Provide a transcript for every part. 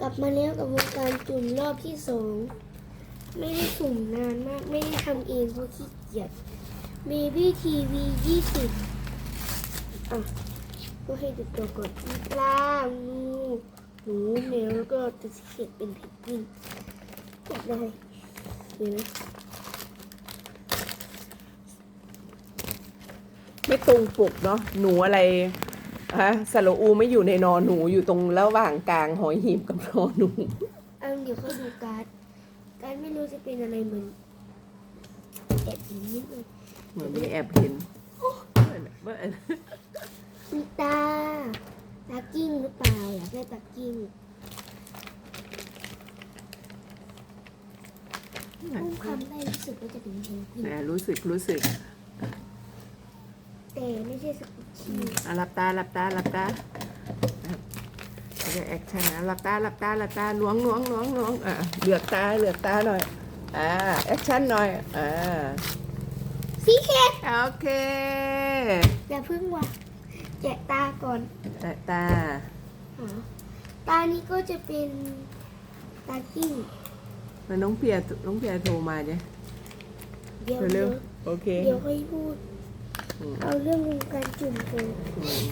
กลับมาแล้วกับวงการจุ่มรอบที่สองไม่ได้สุ่มนานมาก ไม่ได้ทำเองเพราะขี้เกียจ Baby TV 20อะ ก็ให้ดูตัวก่อนปลางูหนูแมวแล้วก็ตัวสีเขียดเป็นเพนกวินอยากได้เดี๋ยวนไม่ตรงปกเนาะหนูอะไร ฮะสระอูไม่อยู่ในนอนหนูอยู่ตรงระหว่างกลางหอยหีบกับนอนหนูอันเดี๋ยวเขาดูการ์ดการ์ดไม่รู้จะเป็นอะไรเหมือนแอบอย่างนิดนึงเหมือนมีแอบเห็นเมื่อเมื่อมีตาตากิ้งหรือเปล่าอยากได้ตากิ้งพุ่งคำได้รู้สึกว่าจะเป็นเพนกวินนะรู้สึกรู้สึก แต่ไม่ใช่สกุชชี่อะหลับตาหลับตาหลับตาโอเคแอคชั่นนะหลับตาหลับตาหลับตาล้วงล้วงล้วงล้วงอะเหลือกตาเหลือกตาหน่อยอ่าแอคชั่นหน่อยอ่าสีเขียดโอเคอย่าเพึ่งว่ะแกะตาก่อนแตะตาหาตานี้ก็จะเป็นตากิ้งแล้วน้องเพียน้องเพียโทรมาเนี่ยเดี๋ยวเร็เดี๋ยววๆโอเค เดี๋ยวค่อยพูดอืม เอาเรื่องวงการจุ่มก่อนอืม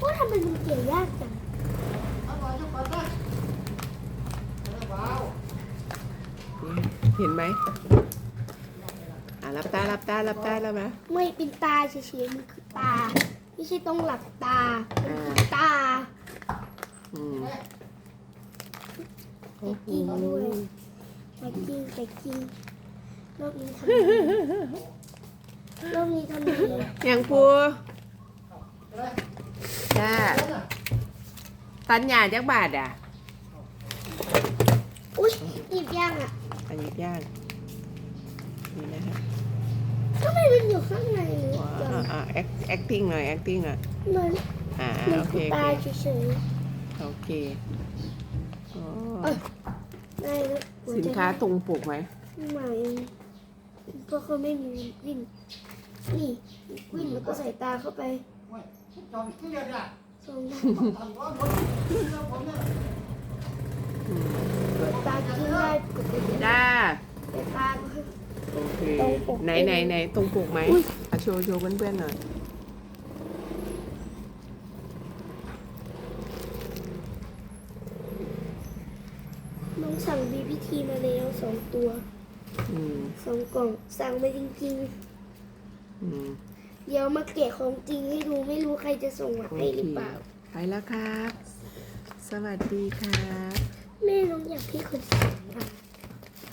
ว่าทำไมมันเกี่ยวยากจังเห็นไหมอะหลับตาหลับตาหลับตาแล้วไหมไม่เป็นตาเฉยๆมันคือตา ไม่ใช่ต้องหลับตาอ่าตาอืมแพ็กกิ้งด้วยแพ็กกิ้งแพ็กกิ้งรอบนี้ทำ ไงรอบนี้ทำไงยังปูจ้าตันหยาจักบาทอะอุ้ยหยิบย่างอะอันนี้ย่างนี่นะฮะทำไมมันอยู่ข้างในว้าจังวอ่า act- acting หน่อย acting หน่อยเหมือนอ่าเหมือนโอเคคือโอตาเคเฉยโอเคอ๋อๆได้แล้วหัวสินใจค้าตรงปกไหมใหม่เพราะเขาไม่มีวิน นี่วินแล้วก็ใส่ตาเข้าไปสองด้านอืมตากิ้งได้ปกติจ้าแต่ตาก็โอเคตรงปกไหนไหนไหนตรงปกไหมอะโชว์โชว์เพื่อนๆหน่อยน้องสั่งบีพีทีมาแล้วสองตัวอืมสองกล่องสั่งไปจริงอืมๆ เดี๋ยวมาแกะของจริงให้ดูไม่รู้ใครจะส่งมาโอให้เคหรือเปล่า ไปแล้วครับ สวัสดีครับ แม่น้องอยากให้คน